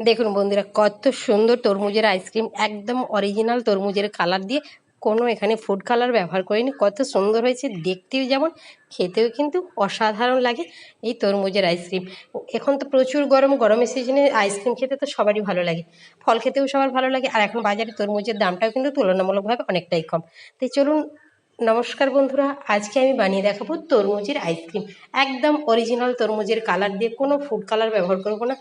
দেখুন বন্ধুরা, কত সুন্দর তরমুজের আইসক্রিম, একদম অরিজিনাল তরমুজের কালার দিয়ে। কোনো এখানে ফুড কালার ব্যবহার করিনি, কত সুন্দর হয়েছে, দেখতেও যেমন, খেতেও কিন্তু অসাধারণ লাগে এই তরমুজের আইসক্রিম। এখন তো প্রচুর গরম, গরমের সিজনে আইসক্রিম খেতে তো সবারই ভালো লাগে, ফল খেতেও সবার ভালো লাগে, আর এখন বাজারে তরমুজের দামটাও কিন্তু তুলনামূলকভাবে অনেকটাই কম। তাই চলুন, নমস্কার বন্ধুরা, আজকে আমি বানিয়ে দেখাবো তরমুজের আইসক্রিম। একদম অরিজিনাল তরমুজের কালার দিয়ে কোনো ফুড কালার ব্যবহার করব না।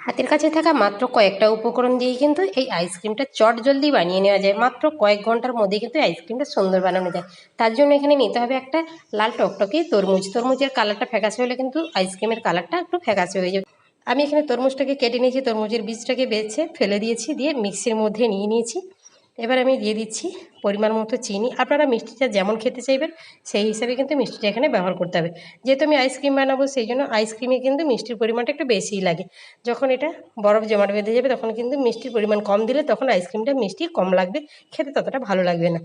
হাতের কাছে থাকা মাত্র কয়েকটা উপকরণ দিয়ে কিন্তু এই আইসক্রিমটা চট জলদি বানিয়ে নেওয়া যায়। মাত্র কয়েক ঘণ্টার মধ্যে কিন্তু আইসক্রিমটা সুন্দর বানানো যায়। তার জন্য এখানে নিতে হবে একটা লাল টকটকে তরমুজ। তরমুজের কালারটা ফ্যাকাশে হলে কিন্তু আইসক্রিমের কালারটা একটু ফ্যাকাশে হয়ে যাবে। আমি এখানে তরমুজটাকে কেটে নিয়েছি। তরমুজের বীজটাকে বেছে ফেলে দিয়েছি, দিয়ে মিক্সির মধ্যে নিয়ে নিয়েছি। এবার আমি দিয়ে দিচ্ছি পরিমাণ মতো চিনি। আপনারা মিষ্টিটা যেমন খেতে চাইবেন, সেই হিসাবে কিন্তু মিষ্টিটা এখানে ব্যবহার করতে হবে। যেহেতু আমি আইসক্রিম বানাবো, সেই জন্য আইসক্রিমে কিন্তু মিষ্টির পরিমাণটা একটু বেশিই লাগে। যখন এটা বরফ জমাট বেঁধে যাবে, তখন কিন্তু মিষ্টির পরিমাণ কম দিলে তখন আইসক্রিমটা মিষ্টি কম লাগবে, খেতে ততটা ভালো লাগবে না।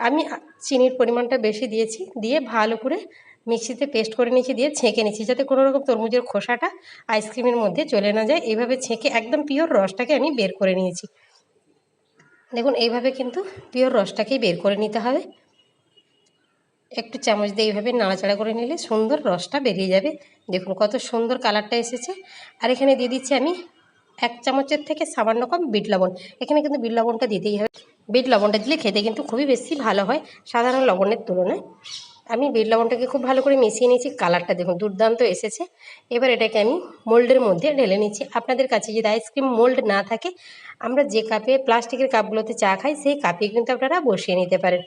আমি চিনির পরিমাণটা বেশি দিয়েছি, দিয়ে ভালো করে মিক্সিতে পেস্ট করে নিয়েছি, দিয়ে ছেঁকে নিয়েছি, যাতে কোনো রকম তরমুজের খোসাটা আইসক্রিমের মধ্যে চলে না যায়। এভাবে ছেঁকে একদম পিওর রসটাকে আমি বের করে নিয়েছি। দেখুন, এইভাবে কিন্তু পিওর রসটাকেই বের করে নিতে হবে। একটু চামচ দিয়ে এইভাবে নাড়াচাড়া করে নিলে সুন্দর রসটা বেরিয়ে যাবে। দেখুন, কত সুন্দর কালারটা এসেছে। আর এখানে দিয়ে দিচ্ছি আমি এক চামচের থেকে সামান্য কম বিট লবণ। এখানে কিন্তু বিট লবণটা দিতেই হবে। বিট লবণটা দিলে খেতে কিন্তু খুবই বেশি ভালো হয়, সাধারণ লবণের তুলনায়। আমি বিট লবণটাকে খুব ভালো করে মিশিয়ে নিয়েছি, কালারটা দেখুন দুর্দান্ত এসেছে। এবার এটাকে আমি মোল্ডের মধ্যে ঢেলে নিচ্ছি। আপনাদের কাছে যদি আইসক্রিম মোল্ড না থাকে, আমরা যে কাপে প্লাস্টিকের কাপগুলোতে চা খাই, সেই কাপে কিন্তু আপনারা বসিয়ে নিতে পারেন।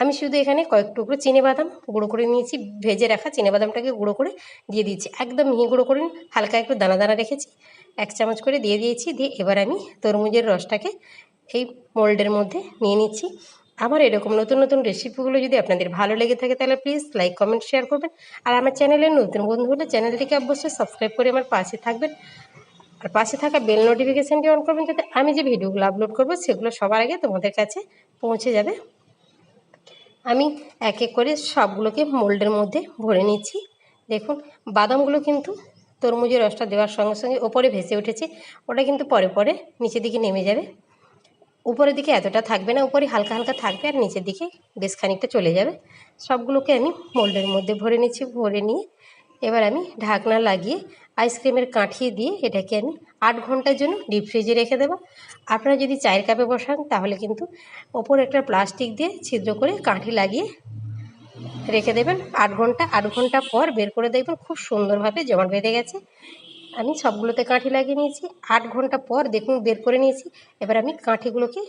আমি শুধু এখানে কয়েক টুকরো বাদাম গুঁড়ো করে নিয়েছি, ভেজে রাখা বাদামটাকে গুঁড়ো করে দিয়ে দিচ্ছি। একদম মিহি গুঁড়ো করে হালকা একটু দানা দানা রেখেছি, এক চামচ করে দিয়ে দিয়েছি। দিয়ে এবার আমি তরমুজের রসটাকে এই মোল্ডের মধ্যে নিয়ে নিচ্ছি। আমার এরকম নতুন নতুন রেসিপিগুলো যদি আপনাদের ভালো লেগে থাকে, তাহলে প্লিজ লাইক কমেন্ট শেয়ার করবেন। আর আমার চ্যানেলের নতুন বন্ধু হলে চ্যানেলটিকে অবশ্যই সাবস্ক্রাইব করে আমার পাশে থাকবেন। আর পাশে থাকা বেল নোটিফিকেশানটি অন করবেন, যাতে আমি যে ভিডিওগুলো আপলোড করব, সেগুলো সবার আগে তোমাদের কাছে পৌঁছে যাবে। আমি এক এক করে সবগুলোকে মোল্ডের মধ্যে ভরে নিচ্ছি। দেখুন, বাদামগুলো কিন্তু তরমুজের রসটা দেওয়ার সঙ্গে সঙ্গে ওপরে ভেসে উঠেছে। ওটা কিন্তু পরে পরে নিচের দিকে নেমে যাবে। উপরের দিকে এতটা থাকবে না, উপরে হালকা হালকা থাকবে আর নিচের দিকে বেশ খানিকটা চলে যাবে। সবগুলোকে আমি মোল্ডের মধ্যে ভরে নিচ্ছি, ভরে নিয়ে এবার আমি ঢাকনা লাগিয়ে আইসক্রিমের কাঠি দিয়ে এটাকে আমি আট ঘণ্টার জন্য ডিপ ফ্রিজে রেখে দেবো। আপনারা যদি চায়ের কাপে বসান তাহলে কিন্তু ওপর একটা প্লাস্টিক দিয়ে ছিদ্র করে কাঠি লাগিয়ে রেখে দেবেন। আট ঘণ্টা আট ঘণ্টা পর বের করে দেখবেন খুব সুন্দরভাবে জমাট বেঁধে গেছে। আমি সবগুলোতে কাঠি লাগিয়ে নিয়েছি। আট ঘণ্টা পর দেখুন বের করে নিয়েছি। এবার আমি কাঁঠিগুলোকে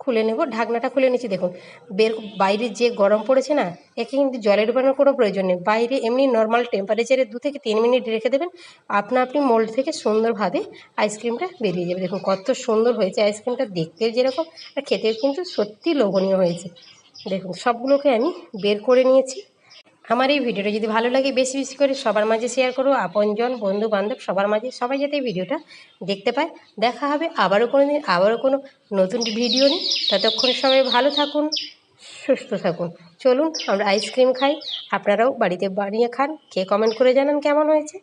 খুলে নেব, ঢাকনাটা খুলে নিয়েছি। দেখুন, বের, বাইরে যে গরম পড়েছে না, একে কিন্তু জলে ডুবানোর কোনো প্রয়োজন নেই। বাইরে এমনি নর্মাল টেম্পারেচারে দু থেকে তিন মিনিট রেখে দেবেন। আপনা আপনি মোল্ড থেকে সুন্দরভাবে আইসক্রিমটা বেরিয়ে যাবে। দেখুন, কত সুন্দর হয়েছে আইসক্রিমটা দেখতেও যেরকম, আর খেতেও কিন্তু সত্যি লোভনীয় হয়েছে। দেখুন, সবগুলোকে আমি বের করে নিয়েছি। আমার এই ভিডিওটা যদি ভালো লাগে বেশি বেশি করে সবার মাঝে শেয়ার করো, আপনজন বন্ধু বান্ধব সবার মাঝে সবাই যাতে এই ভিডিওটা দেখতে পায়। দেখা হবে আবারও কোনো দিন আবারও কোনো নতুন ভিডিও নিই ততক্ষণ সবাই ভালো থাকুন, সুস্থ থাকুন। চলুন, আমরা আইসক্রিম খাই। আপনারাও বাড়িতে বানিয়ে খান। খেয়ে কমেন্ট করে জানান কেমন হয়েছে।